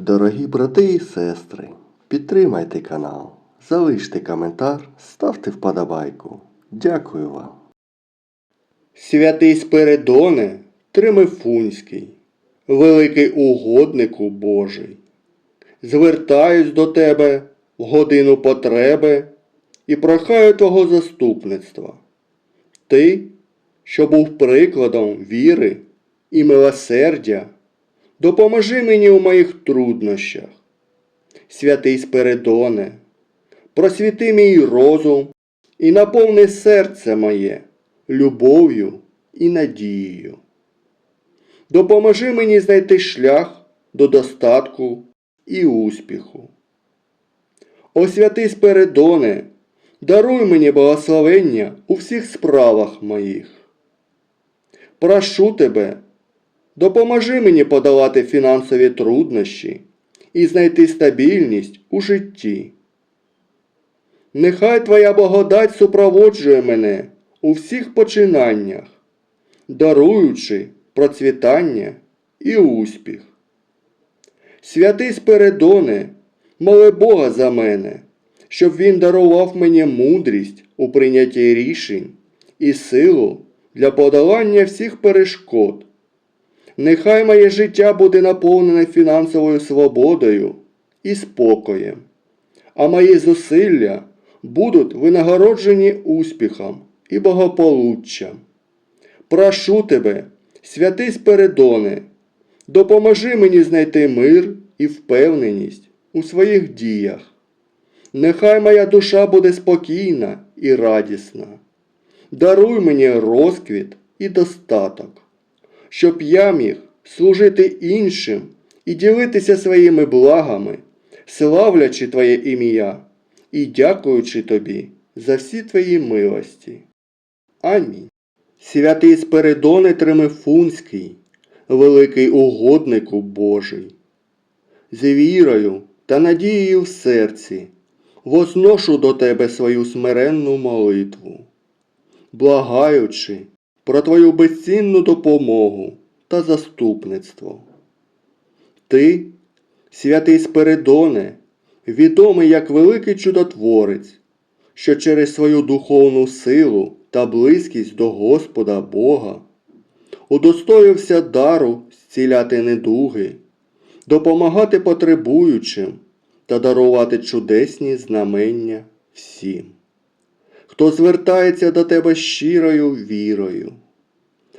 Дорогі брати і сестри, підтримайте канал, залиште коментар, ставте вподобайку. Дякую вам. Святий Спиридоне Тримифунський, великий угоднику Божий, звертаюсь до тебе в годину потреби і прохаю Твого заступництва. Ти, що був прикладом віри і милосердя, допоможи мені у моїх труднощах. Святий Спиридоне, просвіти мій розум і наповни серце моє любов'ю і надією. Допоможи мені знайти шлях до достатку і успіху. О святий Спиридоне, даруй мені благословення у всіх справах моїх. Прошу тебе, допоможи мені подолати фінансові труднощі і знайти стабільність у житті. Нехай Твоя благодать супроводжує мене у всіх починаннях, даруючи процвітання і успіх. Святий Спиридоне, моли Бога за мене, щоб Він дарував мені мудрість у прийнятті рішень і силу для подолання всіх перешкод. Нехай моє життя буде наповнене фінансовою свободою і спокоєм, а мої зусилля будуть винагороджені успіхом і благополуччям. Прошу тебе, святий Спиридоне, допоможи мені знайти мир і впевненість у своїх діях. Нехай моя душа буде спокійна і радісна. Даруй мені розквіт і достаток, щоб я міг служити іншим і ділитися своїми благами, славлячи Твоє ім'я і дякуючи Тобі за всі Твої милості. Амінь. Святий Спиридоне Тримифунський, великий угоднику Божий, з вірою та надією в серці возношу до Тебе свою смиренну молитву, благаючи про Твою безцінну допомогу та заступництво. Ти, святий Спиридоне, відомий як великий чудотворець, що через свою духовну силу та близькість до Господа Бога удостоївся дару зціляти недуги, допомагати потребуючим та дарувати чудесні знамення всім, хто звертається до тебе щирою вірою.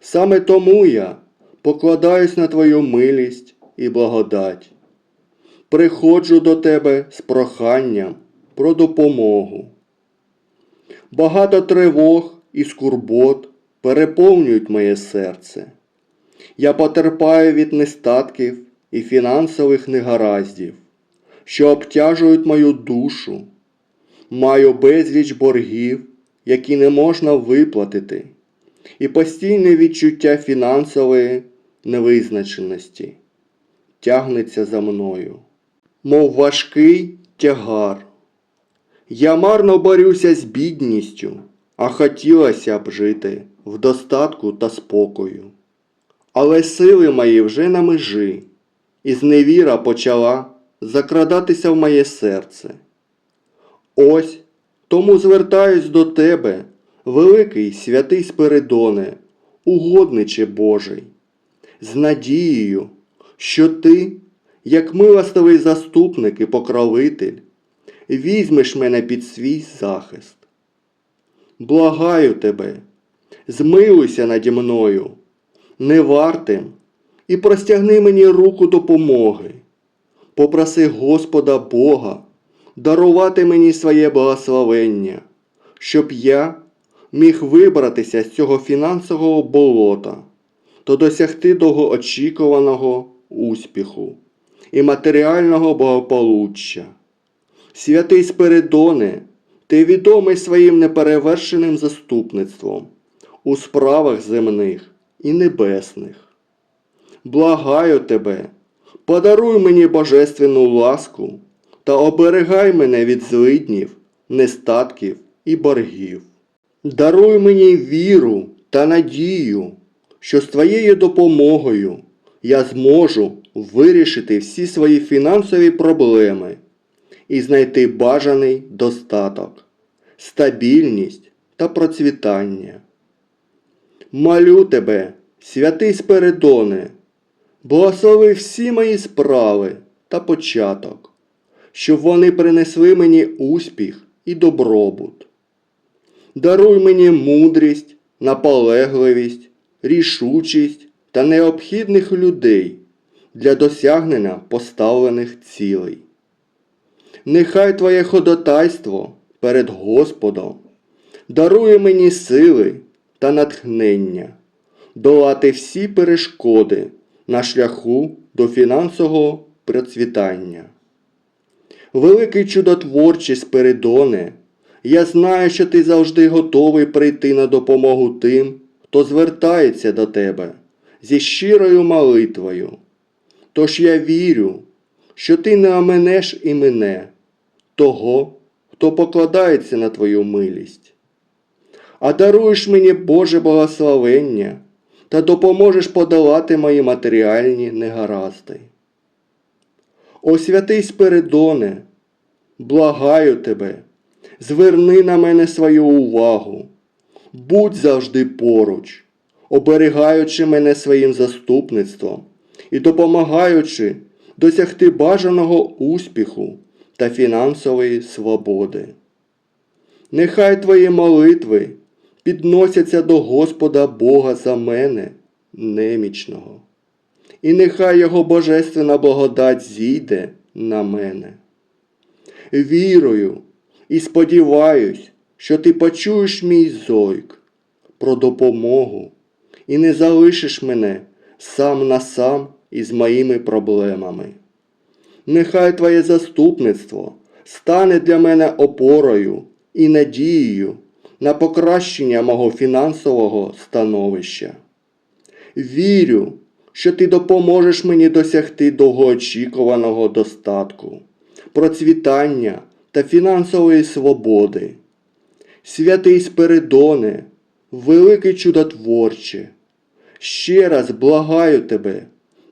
Саме тому я покладаюсь на Твою милість і благодать. Приходжу до тебе з проханням про допомогу. Багато тривог і скурбот переповнюють моє серце. Я потерпаю від нестатків і фінансових негараздів, що обтяжують мою душу. Маю безліч боргів, які не можна виплатити, і постійне відчуття фінансової невизначеності тягнеться за мною, мов важкий тягар. Я марно борюся з бідністю, а хотілося б жити в достатку та спокою. Але сили мої вже на межі, і зневіра почала закрадатися в моє серце. Ось тому звертаюсь до тебе, великий святий Спиридоне, угодниче Божий, з надією, що ти, як милостивий заступник і покровитель, візьмеш мене під свій захист. Благаю тебе, змилуйся наді мною, невартим, і простягни мені руку допомоги. Попроси Господа Бога дарувати мені своє благословення, щоб я міг вибратися з цього фінансового болота та досягти довгоочікуваного успіху і матеріального благополуччя. Святий Спиридоне, ти відомий своїм неперевершеним заступництвом у справах земних і небесних. Благаю тебе, подаруй мені божественну ласку та оберегай мене від злиднів, нестатків і боргів. Даруй мені віру та надію, що з твоєю допомогою я зможу вирішити всі свої фінансові проблеми і знайти бажаний достаток, стабільність та процвітання. Молю тебе, святий Спиридоне, благослови всі мої справи та початок, щоб вони принесли мені успіх і добробут. Даруй мені мудрість, наполегливість, рішучість та необхідних людей для досягнення поставлених цілей. Нехай Твоє ходатайство перед Господом дарує мені сили та натхнення долати всі перешкоди на шляху до фінансового процвітання. Великий чудотворчий Спиридоне, я знаю, що ти завжди готовий прийти на допомогу тим, хто звертається до тебе зі щирою молитвою. Тож я вірю, що ти не оменеш і мене, того, хто покладається на твою милість. А даруєш мені Боже благословення та допоможеш подолати мої матеріальні негаразди. О святий Спиридоне, благаю тебе, зверни на мене свою увагу, будь завжди поруч, оберігаючи мене своїм заступництвом і допомагаючи досягти бажаного успіху та фінансової свободи. Нехай твої молитви підносяться до Господа Бога за мене, немічного, і нехай Його божественна благодать зійде на мене. Вірую і сподіваюсь, що ти почуєш мій зойк про допомогу і не залишиш мене сам на сам із моїми проблемами. Нехай Твоє заступництво стане для мене опорою і надією на покращення мого фінансового становища. Вірю, що ти допоможеш мені досягти довгоочікуваного достатку, процвітання та фінансової свободи. Святий Спиридоне, великий чудотворче, ще раз благаю тебе,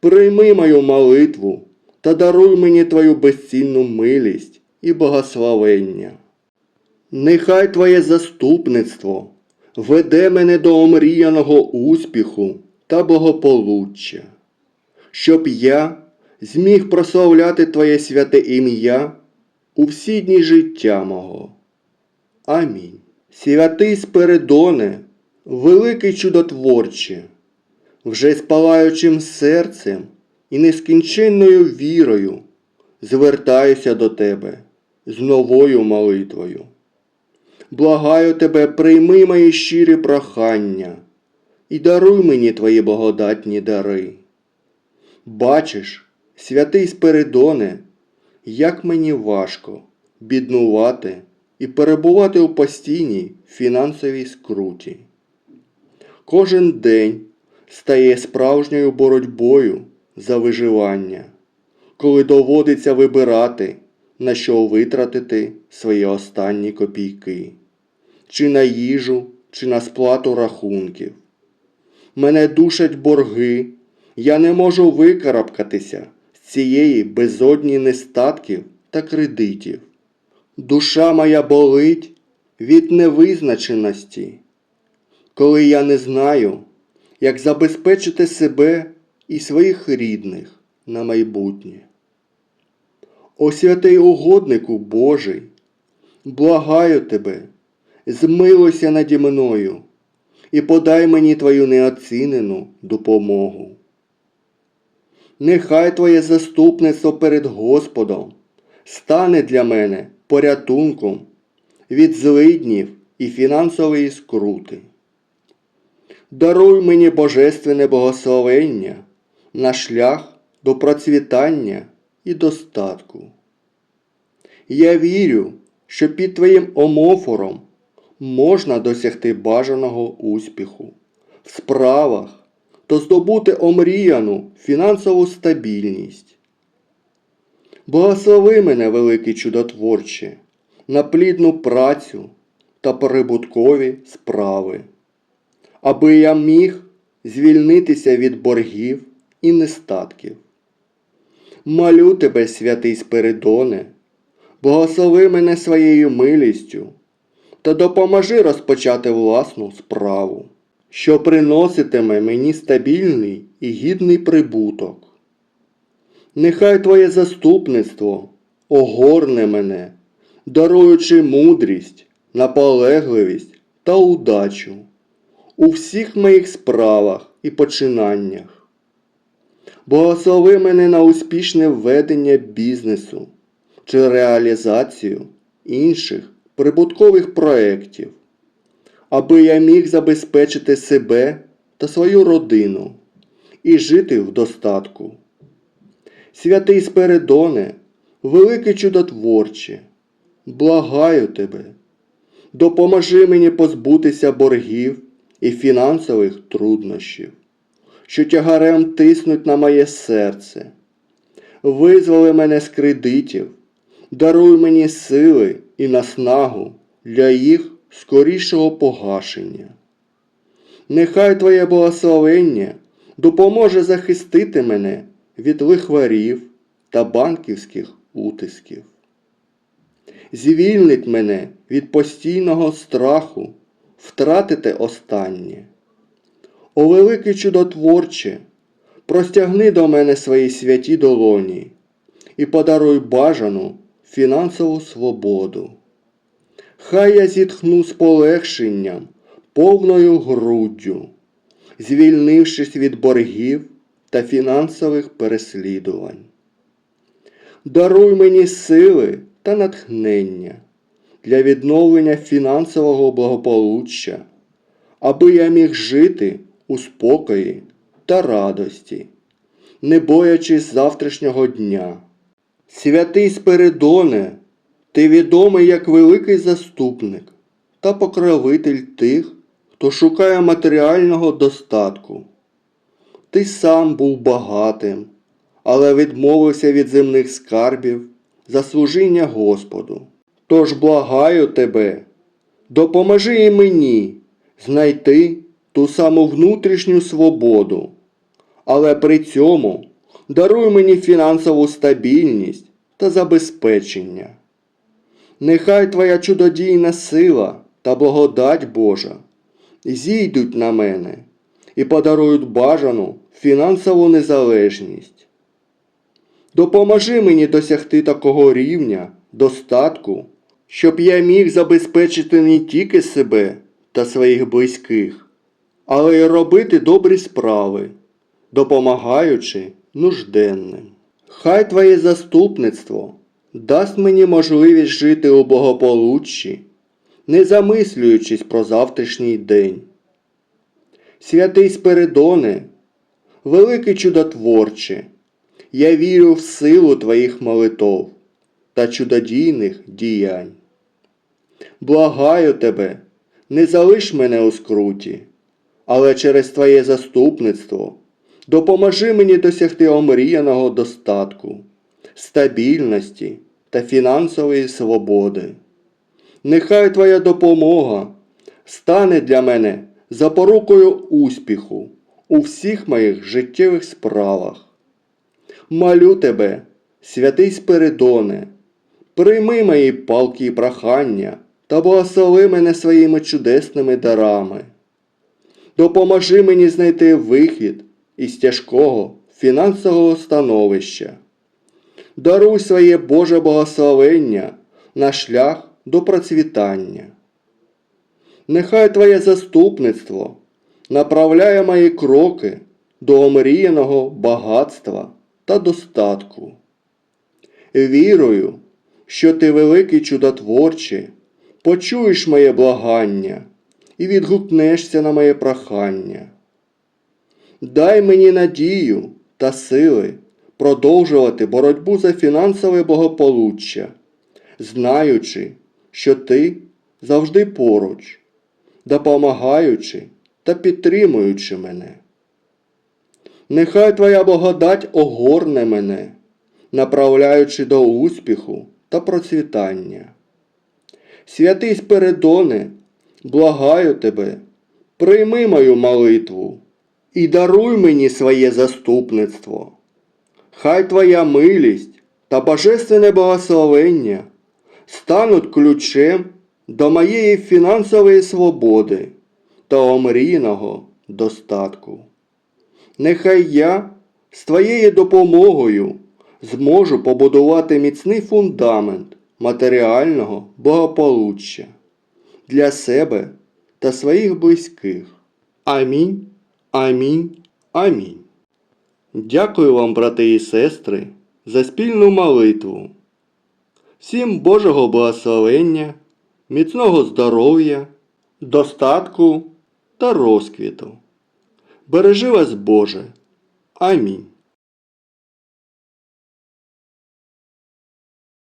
прийми мою молитву та даруй мені твою безцінну милість і благословення. Нехай Твоє заступництво веде мене до омріяного успіху та благополуччя, щоб я зміг прославляти Твоє святе ім'я у всі дні життя мого. Амінь. Святий Спиридоне, великий чудотворче, вже з палаючим серцем і нескінченною вірою звертаюся до Тебе з новою молитвою. Благаю тебе, прийми мої щирі прохання і даруй мені твої благодатні дари. Бачиш, святий Спиридоне, як мені важко біднувати і перебувати у постійній фінансовій скруті. Кожен день стає справжньою боротьбою за виживання, коли доводиться вибирати, на що витратити свої останні копійки, чи на їжу, чи на сплату рахунків. Мене душать борги, я не можу викарабкатися з цієї безодні нестатків та кредитів. Душа моя болить від невизначеності, коли я не знаю, як забезпечити себе і своїх рідних на майбутнє. О святий угоднику Божий, благаю тебе, змилуйся наді мною і подай мені твою неоцінену допомогу. Нехай Твоє заступництво перед Господом стане для мене порятунком від злиднів і фінансової скрути. Даруй мені божественне благословення на шлях до процвітання і достатку. Я вірю, що під Твоїм омофором можна досягти бажаного успіху в справах та здобути омріяну фінансову стабільність. Благослови мене, великий чудотворче, на плідну працю та прибуткові справи, аби я міг звільнитися від боргів і нестатків. Молю тебе, святий Спиридоне, благослови мене своєю милістю та допоможи розпочати власну справу, що приноситиме мені стабільний і гідний прибуток. Нехай Твоє заступництво огорне мене, даруючи мудрість, наполегливість та удачу у всіх моїх справах і починаннях. Благослови мене на успішне введення бізнесу чи реалізацію інших прибуткових проєктів, аби я міг забезпечити себе та свою родину і жити в достатку. Святий Спиридоне, великий чудотворче, благаю тебе, допоможи мені позбутися боргів і фінансових труднощів, що тягарем тиснуть на моє серце. Визволи мене з кредитів, даруй мені сили і наснагу для їх скорішого погашення. Нехай Твоє благословення допоможе захистити мене від лихварів та банківських утисків. Звільнить мене від постійного страху втратити останнє. О великий чудотворче, простягни до мене свої святі долоні і подаруй бажану фінансову свободу. Хай я зітхну з полегшенням, повною груддю, звільнившись від боргів та фінансових переслідувань. Даруй мені сили та натхнення для відновлення фінансового благополуччя, аби я міг жити у спокої та радості, не боячись завтрашнього дня. Святий Спиридоне, ти відомий як великий заступник та покровитель тих, хто шукає матеріального достатку. Ти сам був багатим, але відмовився від земних скарбів за служіння Господу. Тож благаю тебе, допоможи і мені знайти ту саму внутрішню свободу, але при цьому даруй мені фінансову стабільність та забезпечення. Нехай Твоя чудодійна сила та благодать Божа зійдуть на мене і подарують бажану фінансову незалежність. Допоможи мені досягти такого рівня достатку, щоб я міг забезпечити не тільки себе та своїх близьких, але й робити добрі справи, допомагаючи нужденним. Хай Твоє заступництво дасть мені можливість жити у благополуччі, не замислюючись про завтрашній день. Святий Спиридоне, великий чудотворче, я вірю в силу Твоїх молитов та чудодійних діянь. Благаю тебе, не залиш мене у скруті, але через Твоє заступництво допоможи мені досягти омріяного достатку, стабільності та фінансової свободи. Нехай Твоя допомога стане для мене запорукою успіху у всіх моїх життєвих справах. Молю тебе, святий Спиридоне, прийми мої палки і прохання та благослови мене своїми чудесними дарами. Допоможи мені знайти вихід із тяжкого фінансового становища. Даруй своє Боже благословення на шлях до процвітання. Нехай Твоє заступництво направляє мої кроки до омріяного багатства та достатку. Вірую, що ти великий чудотворче, почуєш моє благання і відгукнешся на моє прохання. Дай мені надію та сили продовжувати боротьбу за фінансове благополуччя, знаючи, що ти завжди поруч, допомагаючи та підтримуючи мене. Нехай Твоя благодать огорне мене, направляючи до успіху та процвітання. Святий Спиридоне, благаю тебе, прийми мою молитву і даруй мені своє заступництво. Хай Твоя милість та божественне благословення стануть ключем до моєї фінансової свободи та омрійного достатку. Нехай я з Твоєю допомогою зможу побудувати міцний фундамент матеріального благополуччя для себе та своїх близьких. Амінь, амінь, амінь. Дякую вам, брати і сестри, за спільну молитву. Всім Божого благословення, міцного здоров'я, достатку та розквіту. Бережи вас, Боже. Амінь.